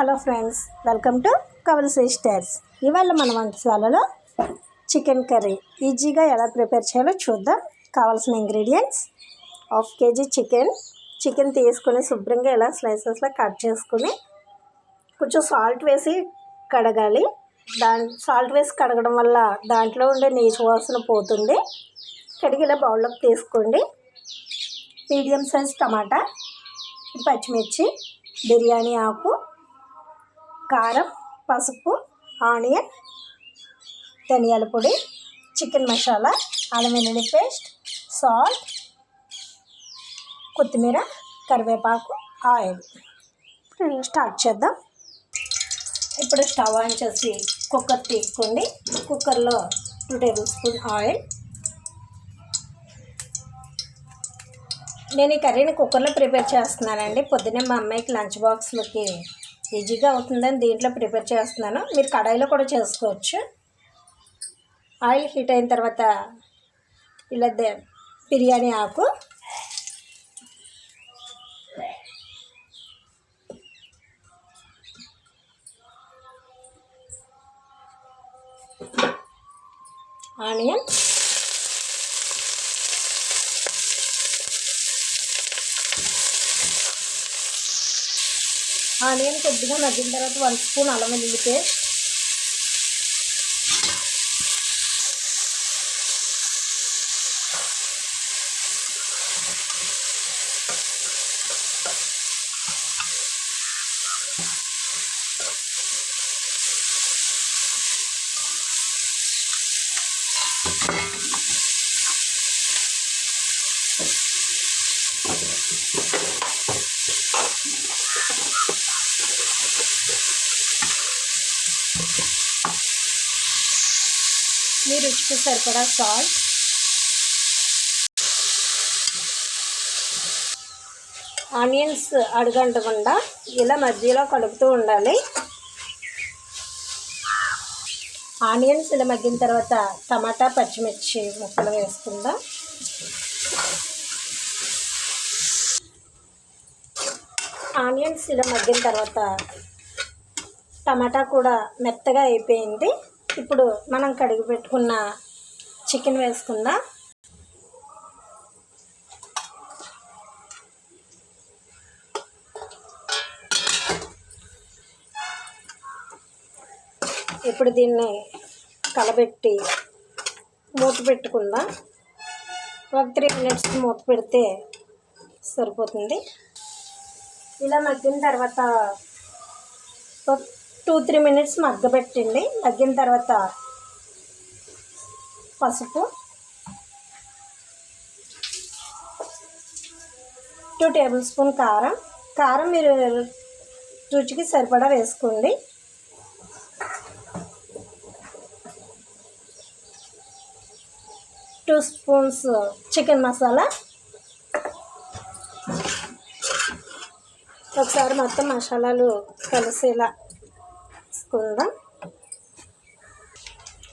Hello friends welcome to Kaval sisters. ఇవాళ మన వంటశాలలో చికెన్ కర్రీ. ఈజీగా ఎలా ప్రిపేర్ చేయాలో చూద్దాం. కావాల్సిన ingredients half KG chicken. Chicken తీసుకొని శుభ్రంగా ఇలా స్లైసెస్లో కట్ చేసుకుని కొంచెం సాల్ట్ వేసి కడగాలి. దాని సాల్ట్ వేసి కడగడం వల్ల దాంట్లో ఉండే నీచు వాసన పోతుంది. కడిగి ఇలా బౌల్లోకి తీసుకోండి. మీడియం సైజ్ టమాటా పచ్చిమిర్చి బిర్యానీ ఆకు కారం పసుపు ఆనియన్ ధనియాల పొడి చికెన్ మసాలా అల్లం వెల్లుల్లి పేస్ట్ సాల్ట్ కొత్తిమీర కరివేపాకు ఆయిల్. ఇప్పుడు స్టార్ట్ చేద్దాం. ఇప్పుడు స్టవ్ ఆన్ చేసి కుక్కర్ తీసుకోండి. కుక్కర్లో టూ టేబుల్ స్పూన్ ఆయిల్. నేను ఈ కర్రీని కుక్కర్లో ప్రిపేర్ చేస్తున్నానండి. పొద్దున్నే మా అమ్మాయికి లంచ్ బాక్స్లోకి ఈజీగా అవుతుందని దీంట్లో ప్రిపేర్ చేస్తున్నాను. మీరు కడాయిలో కూడా చేసుకోవచ్చు. ఆయిల్ హీట్ అయిన తర్వాత ఇలా దే- బిర్యానీ ఆకు. ఆనియన్. ఆనియన్ కొద్దిగా నగ్గిన తర్వాత వన్ స్పూన్ అల్లం వెల్లుల్లి పేస్ట్. you రుచికి సరిపడా సాల్ట్. ఆనియన్స్ అడుగంటకుండా ఇలా మధ్యలో కలుపుతూ ఉండాలి. ఆనియన్స్ ఇలా మగ్గిన తర్వాత టమాటా పచ్చిమిర్చి ముక్కలు వేసుకుందాం. ఆనియన్స్ ఇలా మగ్గిన తర్వాత టమాటా కూడా మెత్తగా అయిపోయింది. ఇప్పుడు మనం కడిగి పెట్టుకున్న చికెన్ వేసుకుందాం. ఇప్పుడు దీన్ని కలబెట్టి మూత పెట్టుకుందాం. ఒక త్రీ మినిట్స్ మూత పెడితే సరిపోతుంది. ఇలా మగ్గిన తర్వాత ఒక టూ త్రీ మినిట్స్ మగ్గబెట్టండి మగ్గిన తర్వాత పసుపు. టూ టేబుల్ స్పూన్ కారం. కారం మీరు రుచికి సరిపడా వేసుకోండి. Two spoons chicken masala. ఒకసారి మొత్తం మసాలాలు కలిసేలా వేసుకుందాం.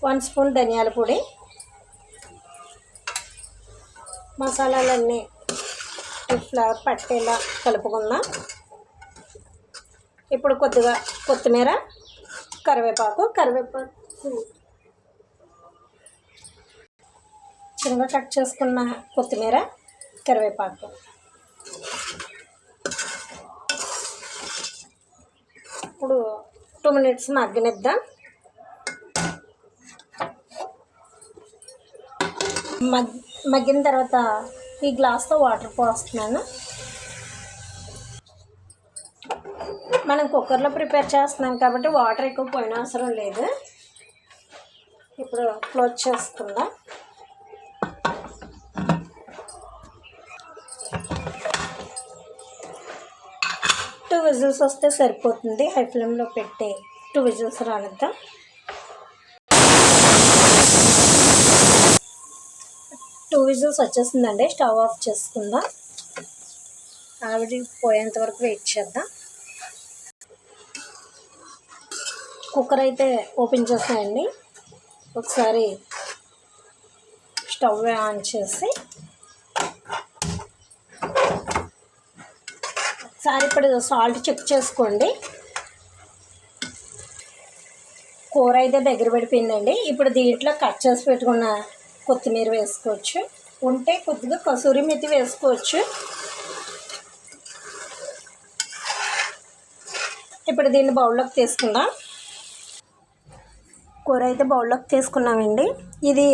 వన్ స్పూన్ ధనియాల పొడి. మసాలాలన్నీ ఈ పట్టేలా కలుపుకుందాం. ఇప్పుడు కొద్దిగా కొత్తిమీర కరివేపాకు కరివేపాకు. చిన్నగా కట్ చేసుకున్న కొత్తిమీర కరివేపాకు. ఇప్పుడు టూ మినిట్స్ మగ్గనిద్దాం మగ్ మగ్గిన తర్వాత ఈ గ్లాస్తో వాటర్ పోస్తున్నాను. మనం కుక్కర్లో ప్రిపేర్ చేస్తున్నాం కాబట్టి వాటర్ ఎక్కువ పోయిన అవసరం లేదు. ఇప్పుడు క్లోజ్ చేసుకుందాం. టూ విజిల్స్ వస్తే సరిపోతుంది. హై ఫ్లేమ్లో పెట్టి టూ విజిల్స్ రానిద్దాం. టూ విజిల్స్ వచ్చేసిందండి. స్టవ్ ఆఫ్ చేసుకుందాం. ఆవిడ పోయేంత వరకు వెయిట్ చేద్దాం. కుక్కర్ అయితే ఓపెన్ చేసాయండి ఒకసారి స్టవ్ ఆన్ చేసి ఒకసారి ఇప్పుడు సాల్ట్ చెక్ చేసుకోండి. కూర అయితే దగ్గర పడిపోయిందండి. ఇప్పుడు దీంట్లో కట్ చేసి పెట్టుకున్న కొత్తిమీర వేసుకోవచ్చు. ఉంటే కొద్దిగా కసూరి మెత్తి వేసుకోవచ్చు. ఇప్పుడు దీన్ని బౌల్లోకి తీసుకుందాం. కూర అయితే బౌల్లోకి తీసుకున్నామండి. ఇది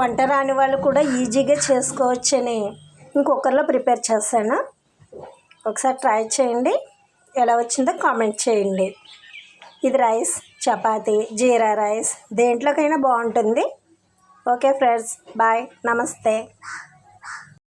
వంట రాని వాళ్ళు కూడా ఈజీగా చేసుకోవచ్చని ఇంకొకరిలో ప్రిపేర్ చేశాను. ఒకసారి ట్రై చేయండి. ఎలా వచ్చిందో కామెంట్ చేయండి. ఇది రైస్ చపాతీ జీరా రైస్ దేంట్లోకైనా బాగుంటుంది. ఓకే ఫ్రెండ్స్ బాయ్ నమస్తే.